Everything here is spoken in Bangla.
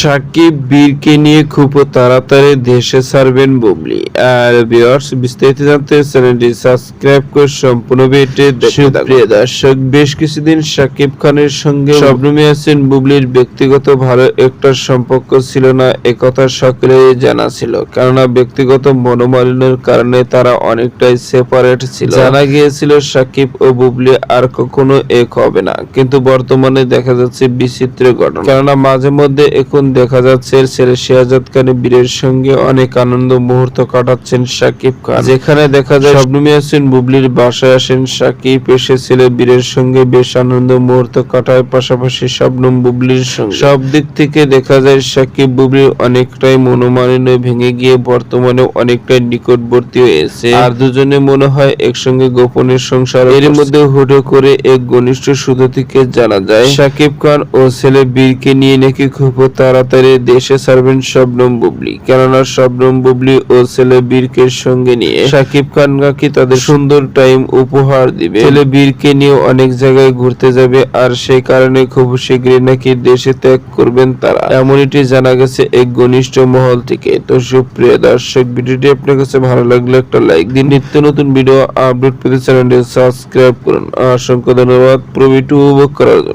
সাকিব বীরকে নিয়ে খুব তাড়াতাড়ি দেশে ছাড়বেন বুবলি। আর ভিউয়ার্স বিস্তারিত জানতে চ্যানেলটি সাবস্ক্রাইব করে সম্পূর্ণ ভিডিওটি দেখতে প্রিয় দর্শক বেশ কিছুদিন সাকিব খানের সঙ্গে শবনমী আছেন বুবলির ব্যক্তিগত ভালো একটা সম্পর্ক ছিল না একথা সকলেই জানা ছিল। কেননা ব্যক্তিগত মনোমালিন্যের কারণে তারা অনেকটাই সেপারেট ছিল। জানা গিয়েছিল সাকিব ও বুবলি আর কখনো এক হবে না। কিন্তু বর্তমানে দেখা যাচ্ছে বিচিত্র ঘটনা। কেননা মাঝে মধ্যে এখন দেখা যাচ্ছে ছেলে শেহাজাদ খানের বীরের সঙ্গে অনেক আনন্দ মুহূর্ত কাটাচ্ছেন সাকিব খান। যেখানে দেখা যায় শবনমী আসেন বুবলির বাসায় আসেন সাকিব এসে ছেলে বীরের সঙ্গে বেশ আনন্দ মুহূর্ত কাটায় পাশাপাশি শবনম বুবলির সঙ্গে। সব দিক থেকে দেখা যায় সাকিব বুবলির অনেকটাই মনোমালিন্য ভেঙে গিয়ে বর্তমানে অনেকটাই নিকটবর্তী হয়েছে আর দুজনে মনে হয় একসঙ্গে গোপনের সংসার এর মধ্যে হুটো করে এক ঘনিষ্ঠ সূত্র থেকে জানা যায়। সাকিব খান ও ছেলে বীরকে নিয়ে নাকি খুব তাড়াতাড়ি দেশে ছাড়বেন শবনম বুবলি। কেননা শবনম বুবলি ও ছেলে বীরকে সঙ্গে নিয়ে সাকিব খান নাকি তাদের সুন্দর টাইম উপহার দিবে। ছেলে বীরকে নিয়ে অনেক জায়গায় ঘুরতে যাবে আর সেই কারণে খুব শীঘ্রই নাকি দেশে ত্যাগ করবেন তারা। এমনটি জানা গেছে এক ঘনিষ্ঠ মহল থেকে। তো সুপ্রিয় দর্শক, ভিডিওটি আপনার কাছে ভালো লাগলে একটা লাইক দিন। নিত্য নতুন ভিডিও আপডেট পেতে চ্যানেলটি সাবস্ক্রাইব করুন। অসংখ্য ধন্যবাদ প্রবিটু উপভোগ করার জন্য।